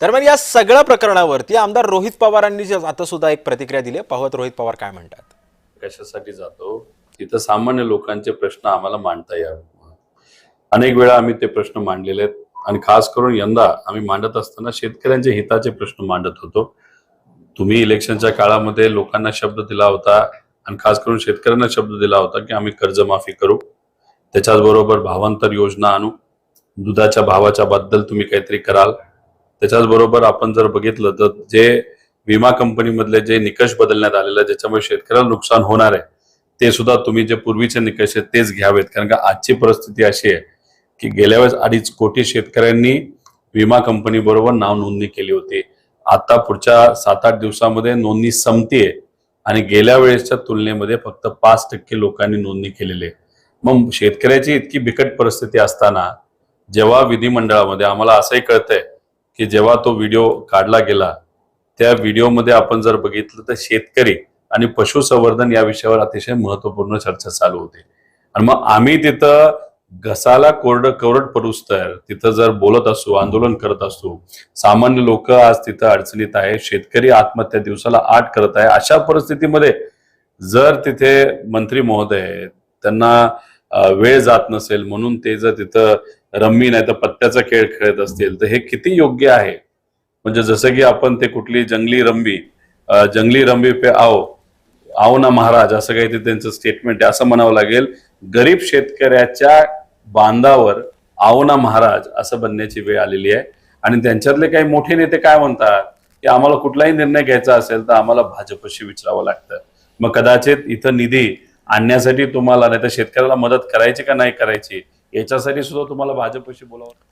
दरम्यान या सगळ्या प्रकरणावरती आमदार रोहित पवारांनी जे आता सुद्धा एक प्रतिक्रिया दिली आहे. रोहित पवार काय म्हणतात. कशासाठी जातो? तिथं सामान्य लोकांचे प्रश्न आम्हाला मांडता यावे. अनेक वेळा आम्ही ते प्रश्न मांडलेले आहेत. आणि खास करून यंदा आम्ही मांडत असताना शेतकऱ्यांच्या हिताचे प्रश्न मांडत होतो. तुम्ही इलेक्शनच्या काळामध्ये लोकांना शब्द दिला होता आणि खास करून शेतकऱ्यांना शब्द दिला होता की आम्ही कर्जमाफी करू. त्याच्याच बरोबर भावांतर योजना आणू. दुधाच्या भावाच्या बद्दल तुम्ही काहीतरी कराल. त्याच्याच बरोबर आपण जर बघितलं तर जे विमा कंपनीमधले जे निकष बदलण्यात आलेले ज्याच्यामुळे शेतकऱ्याला नुकसान होणार आहे ते सुद्धा तुम्ही जे पूर्वीचे निकष आहेत तेच घ्यावेत. कारण का आजची परिस्थिती अशी आहे की गेल्या वेळेस अडीच कोटी शेतकऱ्यांनी विमा कंपनी बरोबर नाव नोंदणी केली होती. आता पुढच्या सात आठ दिवसामध्ये नोंदणी संपतीये आणि गेल्या वेळेसच्या तुलनेमध्ये फक्त पाच टक्के लोकांनी नोंदणी केलेली आहे. मग शेतकऱ्याची इतकी बिकट परिस्थिती असताना जेव्हा विधिमंडळामध्ये आम्हाला असंही कळतंय की जेव्हा तो व्हिडिओ काढला गेला त्या व्हिडिओमध्ये आपण जर बघितलं तर शेतकरी आणि पशुसंवर्धन या विषयावर अतिशय महत्त्वपूर्ण चर्चा चालू होती. आणि मग आम्ही तिथं घसाला कोरड कवरट पडूस तर तिथं जर बोलत असू आंदोलन करत असू सामान्य लोक आज तिथं अडचणीत आहे शेतकरी आत्महत्या दिवसाला आठ करत आहे अशा परिस्थितीमध्ये जर तिथे मंत्री महोदय त्यांना वेळ जात नसेल म्हणून ते जर तिथं रम्मी नाही तर पत्त्याचा खेळ खेळत असतील तर हे किती योग्य आहे? म्हणजे जसं की आपण ते कुठली जंगली रंबी जंगली रंबी पे आओ आओ ना महाराज असं काही ते त्यांचं स्टेटमेंट आहे असं म्हणावं लागेल गरीब शेतकऱ्याच्या बांधावर आओ ना महाराज असं बनण्याची वेळ आलेली आहे. आणि त्यांच्यातले काही मोठे नेते काय म्हणतात? की आम्हाला कुठलाही निर्णय घ्यायचा असेल तर आम्हाला भाजपशी विचारावं लागतं. मग कदाचित इथं निधी आणण्यासाठी तुम्हाला नाही तर शेतकऱ्याला मदत करायची का नाही करायची याच्यासाठी सुद्धा तुम्हाला भाजपशी बोलावं.